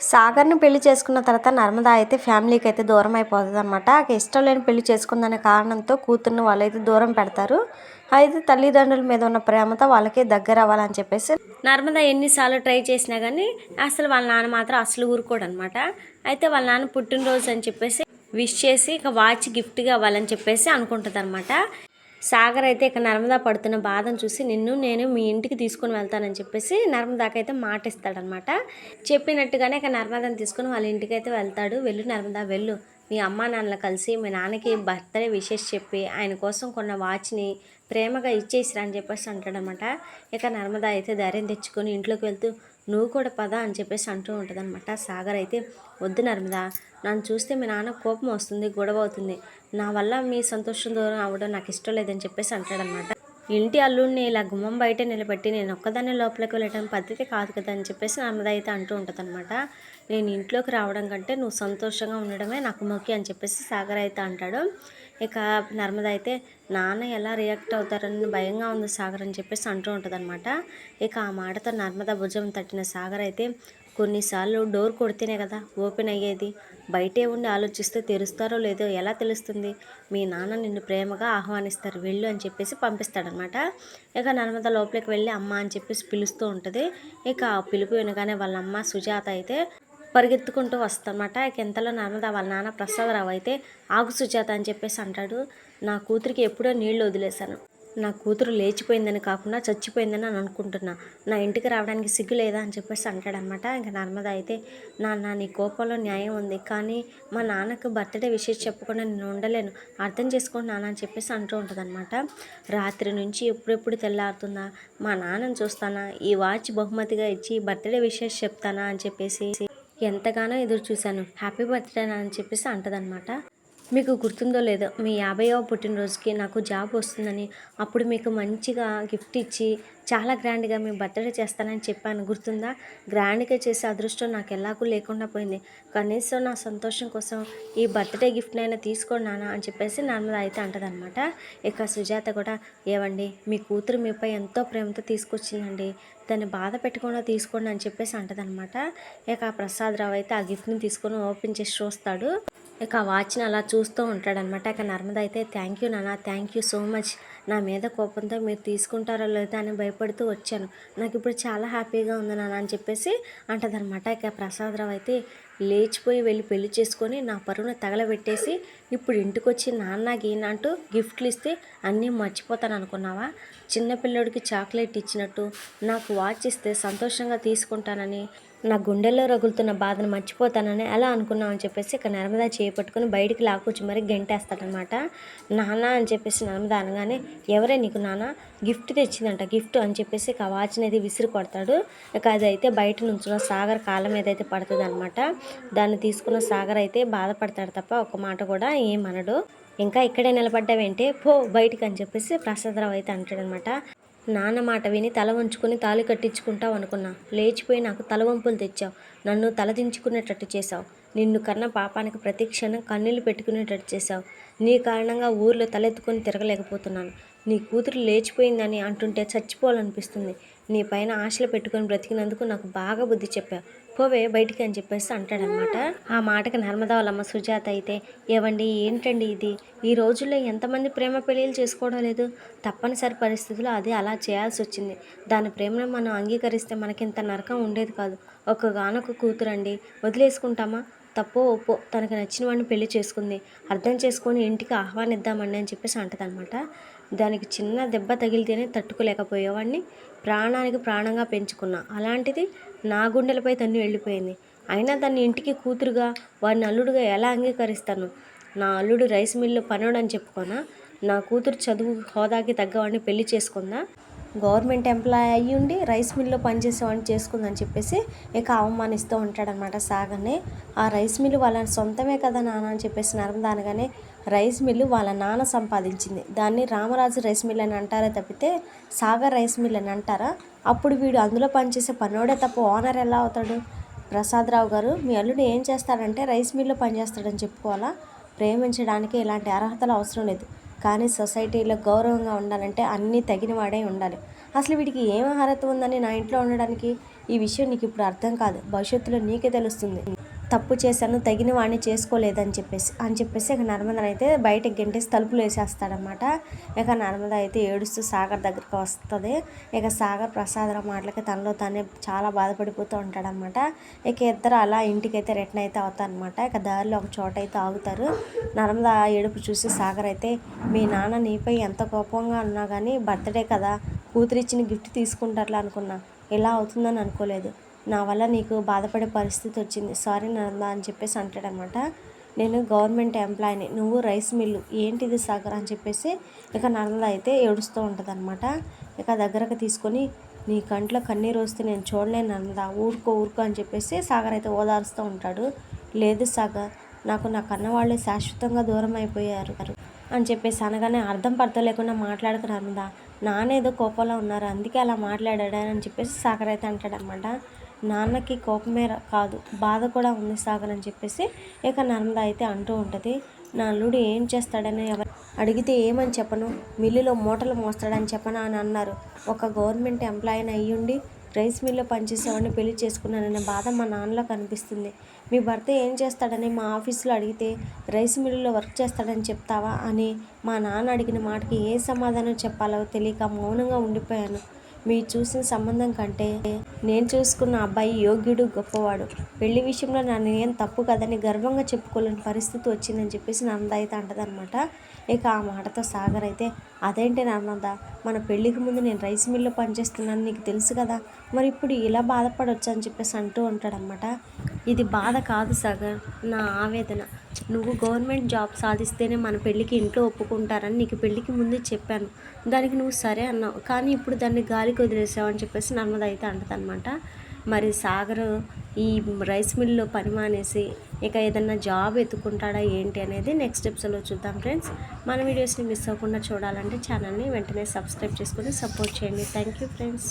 సాగర్ని పెళ్ళి చేసుకున్న తర్వాత నర్మదా అయితే ఫ్యామిలీకి అయితే దూరం అయిపోతుంది అనమాట ఇష్టం లేని పెళ్ళి చేసుకుందనే కారణంతో కూతుర్ని వాళ్ళైతే దూరం పెడతారు. అయితే తల్లిదండ్రుల మీద ఉన్న ప్రేమతో వాళ్ళకి దగ్గర అవ్వాలని చెప్పేసి నర్మదా ఎన్నిసార్లు ట్రై చేసినా కానీ అసలు వాళ్ళ నాన్న మాత్రం అసలు ఊరుకోడు అనమాట అయితే వాళ్ళ నాన్న పుట్టినరోజు అని చెప్పేసి విష్ చేసి ఇక వాచ్ గిఫ్ట్గా ఇవ్వాలని చెప్పేసి అనుకుంటుంది అనమాట సాగర్ అయితే ఇక నర్మదా పడుతున్న బాధను చూసి నిన్ను నేను మీ ఇంటికి తీసుకుని వెళ్తానని చెప్పేసి నర్మదాకైతే మాట ఇస్తాడనమాట చెప్పినట్టుగానే ఇక నర్మదాని తీసుకుని వాళ్ళ ఇంటికి అయితే వెళ్తాడు. వెళ్ళు నర్మదా వెళ్ళు. మీ అమ్మా నాన్నలు కలిసి మీ నాన్నకి బర్త్డే విషెస్ చెప్పి ఆయన కోసం కొన్న వాచ్ని ప్రేమగా ఇచ్చేసిరా అని చెప్పేసి అంటాడనమాట. ఇక నర్మదా అయితే ధైర్యం తెచ్చుకొని ఇంట్లోకి వెళ్తూ నువ్వు కూడా పద అని చెప్పేసి అంటూ ఉంటుందన్నమాట సాగర్ అయితే వద్దు నర్మదా నన్ను చూస్తే మీ నాన్న కోపం వస్తుంది గొడవ అవుతుంది. నా వల్ల మీ సంతోషం దూరం అవ్వడం నాకు ఇష్టం లేదని చెప్పేసి అంటాడనమాట. ఇంటి అల్లుడిని ఇలా గుమ్మం బయట నిలబెట్టి నేను ఒక్కదాన్ని లోపలికి వెళ్ళటం పద్ధతి కాదు కదా అని చెప్పేసి నర్మద అయితే అంటూ ఉంటుందన్నమాట నేను ఇంట్లోకి రావడం కంటే నువ్వు సంతోషంగా ఉండడమే నాకు ముఖ్యం అని చెప్పేసి సాగర్ అయితే అంటాడు. ఇక నర్మద అయితే నాన్న ఎలా రియాక్ట్ అవుతారని భయంగా ఉంది సాగర్ అని చెప్పేసి అంటూ ఉంటుంది ఇక ఆ మాటతో నర్మద భుజం తట్టిన సాగర్ అయితే కొన్నిసార్లు డోర్ కొడితేనే కదా ఓపెన్ అయ్యేది. బయటే ఉండి ఆలోచిస్తే తెరుస్తారో లేదో ఎలా తెలుస్తుంది? మీ నాన్న నిన్ను ప్రేమగా ఆహ్వానిస్తారు వెళ్ళు అని చెప్పేసి పంపిస్తాడనమాట ఇక నర్మద లోపలికి వెళ్ళి అమ్మ అని చెప్పేసి పిలుస్తూ ఉంటుంది. ఇక ఆ పిలుపు వినగానే వాళ్ళ అమ్మ సుజాత అయితే పరిగెత్తుకుంటూ వస్తానమాట ఇక ఎంతలో నర్మదా వాళ్ళ నాన్న ప్రసాదరావు అయితే ఆగు సుజాత అని చెప్పేసి అంటాడు. నా కూతురికి ఎప్పుడో నీళ్ళు వదిలేశాను. నా కూతురు లేచిపోయిందని కాకుండా చచ్చిపోయిందని అని అనుకుంటున్నా. నా ఇంటికి రావడానికి సిగ్గు లేదా అని చెప్పేసి అంటాడనమాట ఇంకా నర్మద అయితే నాన్న నీ కోపంలో న్యాయం ఉంది. కానీ మా నాన్నకు బర్త్డే విషయం చెప్పకుండా నేను ఉండలేను. అర్థం చేసుకోండి నాన్న అని చెప్పేసి అంటూ ఉంటుందన్నమాట. రాత్రి నుంచి ఎప్పుడెప్పుడు తెల్లారుతుందా? మా నాన్నని చూస్తానా? ఈ వాచ్ బహుమతిగా ఇచ్చి బర్త్డే విషయం చెప్తానా? అని చెప్పేసి ఎంతగానో ఎదురు చూశాను. హ్యాపీ బర్త్డే అని చెప్పేసి అంటదనమాట మీకు గుర్తుందో లేదో మీ యాభైవ పుట్టినరోజుకి నాకు జాబ్ వస్తుందని అప్పుడు మీకు మంచిగా గిఫ్ట్ ఇచ్చి చాలా గ్రాండ్గా మేము బర్త్డే చేస్తానని చెప్పాను. గుర్తుందా? గ్రాండ్గా చేసే అదృష్టం నాకు ఎలాగూ లేకుండా పోయింది. కనీసం నా సంతోషం కోసం ఈ బర్త్డే గిఫ్ట్నైనా తీసుకోండి నాన్న అని చెప్పేసి నర్మద అయితే అంటదనమాట ఇక సుజాత కూడా ఏవండి మీ కూతురు మీపై ఎంతో ప్రేమతో తీసుకొచ్చిందండి. దాన్ని బాధ పెట్టకుండా తీసుకోండి అని చెప్పేసి అంటదనమాట ఇక ప్రసాద్ రావు అయితే ఆ గిఫ్ట్ని తీసుకొని ఓపెన్ చేసి చూస్తాడు. ఇక ఆ వాచ్ని అలా చూస్తూ ఉంటాడనమాట ఇక నర్మద అయితే థ్యాంక్ యూ నాన్న థ్యాంక్ యూ సో మచ్. నా మీద కోపంతో మీరు తీసుకుంటారో లేదో అని భయపడుతూ వచ్చాను. నాకు ఇప్పుడు చాలా హ్యాపీగా ఉంది నాన్న అని చెప్పేసి అంటదనమాట ఇక ప్రసాదరావు అయితే లేచిపోయి వెళ్ళి పెళ్ళి చేసుకొని నా పరువును తగలబెట్టేసి ఇప్పుడు ఇంటికి వచ్చి నాన్న గీన గిఫ్ట్లు ఇస్తే అన్నీ మర్చిపోతాను అనుకున్నావా? చిన్నపిల్లడికి చాక్లెట్ ఇచ్చినట్టు నాకు వాచ్ ఇస్తే సంతోషంగా తీసుకుంటానని నా గుండెల్లో రగులుతున్న బాధను మర్చిపోతానని అలా అనుకున్నావు అని చెప్పేసి ఇక నర్మదా చేపట్టుకుని బయటికి లాక్కొచ్చి మరి గెంటేస్తాడనమాట. నాన్న అని చెప్పేసి నర్మదా అనగానే ఎవరే నీకు నాన్న? గిఫ్ట్ తెచ్చిందంట గిఫ్ట్ అని చెప్పేసి ఇక వాచ్ అనేది విసిరి కొడతాడు. ఇక అదైతే బయట నుంచున్న సాగర్ కాలం మీద అయితే పడుతుంది అనమాట దాన్ని తీసుకున్న సాగర్ అయితే బాధపడతాడు తప్ప ఒక మాట కూడా ఏమనడు ఇంకా ఇక్కడే నిలబడ్డావేంటే పో బయటికి అని చెప్పేసి ప్రసాదరావు అయితే అంటాడనమాట. నాన్న మాట విని తల వంచుకొని తాళి కట్టించుకుంటావు అనుకున్నా. లేచిపోయి నాకు తల వంపులు తెచ్చావు. నన్ను తలదించుకునేటట్టు చేశావు. నిన్ను కన్న పాపానికి ప్రతి క్షణం కన్నీళ్ళు పెట్టుకునేటట్టు చేశావు. నీ కారణంగా ఊర్లో తలెత్తుకొని తిరగలేకపోతున్నాను. నీ కూతురు లేచిపోయిందని అంటుంటే చచ్చిపోవాలనిపిస్తుంది. నీ పైన ఆశలు పెట్టుకొని బ్రతికినందుకు నాకు బాగా బుద్ధి చెప్పావు. పోవే బయటికి అని చెప్పేసి అంటాడనమాట. ఆ మాటకి నర్మదా వాళ్ళమ్మ సుజాత అయితే ఏవండి ఏంటండి ఇది? ఈ రోజుల్లో ఎంతమంది ప్రేమ పెళ్ళిళ్ళు చేసుకోవడం లేదు. తప్పనిసరి పరిస్థితుల్లో అది అలా చేయాల్సి వచ్చింది దాని ప్రేమను మనం అంగీకరిస్తే మనకింత నరకం ఉండేది కాదు. ఒక్కగానొక కూతురండి. వదిలేసుకుంటామా? తప్పో ఒప్పో తనకు నచ్చిన వాడిని పెళ్ళి చేసుకుంది. అర్థం చేసుకొని ఇంటికి ఆహ్వానిద్దామండి అని చెప్పేసి అంటదనమాట. దానికి చిన్న దెబ్బ తగిలితేనే తట్టుకోలేకపోయేవాడిని. ప్రాణానికి ప్రాణంగా పెంచుకున్నా. అలాంటిది నా గుండెలపై తన్ని వెళ్ళిపోయింది. అయినా దాన్ని ఇంటికి కూతురుగా వాడిని అల్లుడుగా ఎలా అంగీకరిస్తాను? నా అల్లుడు రైస్ మిల్లు పనుడు అని చెప్పుకోనా? నా కూతురు చదువు హోదాకి తగ్గవాడిని పెళ్ళి చేసుకుందా? గవర్నమెంట్ ఎంప్లాయ్ అయ్యి ఉండి రైస్ మిల్లో పనిచేసేవాడిని చేసుకుందని చెప్పేసి ఇక అవమానిస్తూ ఉంటాడనమాట సాగర్ని ఆ రైస్ మిల్లు వాళ్ళ సొంతమే కదా నాన్న అని చెప్పేసి నరమదానగానే రైస్ మిల్లు వాళ్ళ నాన్న సంపాదించింది. దాన్ని రామరాజు రైస్ మిల్ అని అంటారే తప్పితే సాగర్ రైస్ మిల్ అని అంటారా? అప్పుడు వీడు అందులో పనిచేసే పనోడే తప్ప ఓనర్ ఎలా అవుతాడు? ప్రసాదరావు గారు మీ అల్లుడు ఏం చేస్తాడంటే రైస్ మిల్లో పనిచేస్తాడని చెప్పుకోవాలా? ప్రేమించడానికి ఇలాంటి అర్హతలు అవసరం లేదు. కానీ సొసైటీలో గౌరవంగా ఉండాలంటే అన్నీ తగిన వాడే ఉండాలి. అసలు వీడికి ఏం అర్హత ఉందని నా ఇంట్లో ఉండడానికి ఈ విషయం నీకు ఇప్పుడు అర్థం కాదు. భవిష్యత్తులో నీకే తెలుస్తుంది. తప్పు చేశాను తగిన వాడిని చేసుకోలేదని చెప్పేసి అని చెప్పేసి ఇక నర్మద అయితే బయటకు గెంటేసి తలుపులు వేసేస్తాడనమాట ఇక నర్మద అయితే ఏడుస్తూ సాగర్ దగ్గరికి వస్తుంది. ఇక సాగర్ ప్రసాదరావు మాటలకి తనలో తానే చాలా బాధపడిపోతూ ఉంటాడనమాట ఇక ఇద్దరు అలా ఇంటికైతే రిటర్న్ అయితే అవుతారనమాట ఇక దారిలో ఒక చోట అయితే ఆగుతారు. నర్మద ఏడుపు చూసి సాగర్ అయితే మీ నాన్న నీపై ఎంత కోపంగా ఉన్నా కానీ బర్త్డే కదా కూతురిచ్చిన గిఫ్ట్ తీసుకుంటారులే అనుకున్నా. ఇలా అవుతుందని అనుకోలేదు. నా వల్ల నీకు బాధపడే పరిస్థితి వచ్చింది. సారీ నంద అని చెప్పేసి అంటాడనమాట. నేను గవర్నమెంట్ ఎంప్లాయీని నువ్వు రైస్ మిల్లు ఏంటిది సాగర్ అని చెప్పేసి ఇక నర్మద అయితే ఏడుస్తూ ఉంటుంది అనమాట ఇక దగ్గరకు తీసుకొని నీ కంట్లో కన్నీరు వస్తే నేను చూడలేను నర్మద ఊరుకో ఊరుకో అని చెప్పేసి సాగర్ అయితే ఓదారుస్తూ ఉంటాడు. లేదు సాగర్ నాకు నా కన్నవాళ్ళే శాశ్వతంగా దూరం అయిపోయారు అని చెప్పేసి అనగానే అర్థం పర్థం లేకుండా మాట్లాడక నర్మద. నానేదో కోపంలో ఉన్నారు అందుకే అలా మాట్లాడాడని అని చెప్పేసి సాగర్ అయితే అంటాడనమాట. నాన్నకి కోపమే కాదు. బాధ కూడా ఉంది సాగర్ అని చెప్పేసి ఇక నర్మద అయితే అంటూ ఉంటుంది. నా అల్లుడు ఏం చేస్తాడని ఎవరు అడిగితే ఏమని చెప్పను? మిల్లులో మూటలు మోస్తాడని చెప్పనా అని అన్నారు. ఒక గవర్నమెంట్ ఎంప్లాయీని అయ్యుండి రైస్ మిల్లో పనిచేసేవాడిని పెళ్ళి చేసుకున్నాననే బాధ మా నాన్నలో కనిపిస్తుంది. మీ భర్త ఏం చేస్తాడని మా ఆఫీసులో అడిగితే రైస్ మిల్లులో వర్క్ చేస్తాడని చెప్తావా అని మా నాన్న అడిగిన మాటకి ఏ సమాధానం చెప్పాలో తెలియక మౌనంగా ఉండిపోయాను. మీరు చూసిన సంబంధం కంటే నేను చూసుకున్న అబ్బాయి యోగ్యుడు గొప్పవాడు. పెళ్ళి విషయంలో నా ఏం తప్పు కదని గర్వంగా చెప్పుకోలేని పరిస్థితి వచ్చిందని చెప్పేసి నంద అయితే అంటదనమాట ఇక ఆ మాటతో సాగర్ అయితే అదేంటి నర్మద మన పెళ్ళికి ముందు నేను రైస్ మిల్లో పనిచేస్తున్నాను నీకు తెలుసు కదా. మరి ఇప్పుడు ఇలా బాధపడవచ్చు అని చెప్పేసి అంటూ ఉంటాడనమాట ఇది బాధ కాదు సాగర్ నా ఆవేదన. నువ్వు గవర్నమెంట్ జాబ్ సాధిస్తేనే మన పెళ్ళికి ఇంట్లో ఒప్పుకుంటారని నీకు పెళ్ళికి ముందే చెప్పాను. దానికి నువ్వు సరే అన్నావు. కానీ ఇప్పుడు దాన్ని గాలికి వదిలేసావని చెప్పేసి నర్మద అయితే అంటదనమాట మరి సాగర్ ఈ రైస్ మిల్లో పని మానేసి ఇక ఏదన్నా జాబ్ ఎత్తుకుంటాడా ఏంటి అనేది నెక్స్ట్ ఎపిసోడ్లో చూద్దాం ఫ్రెండ్స్. మన వీడియోస్ని మిస్ అవ్వకుండా చూడాలంటే ఛానల్ని వెంటనే సబ్స్క్రైబ్ చేసుకొని సపోర్ట్ చేయండి. Thank you friends.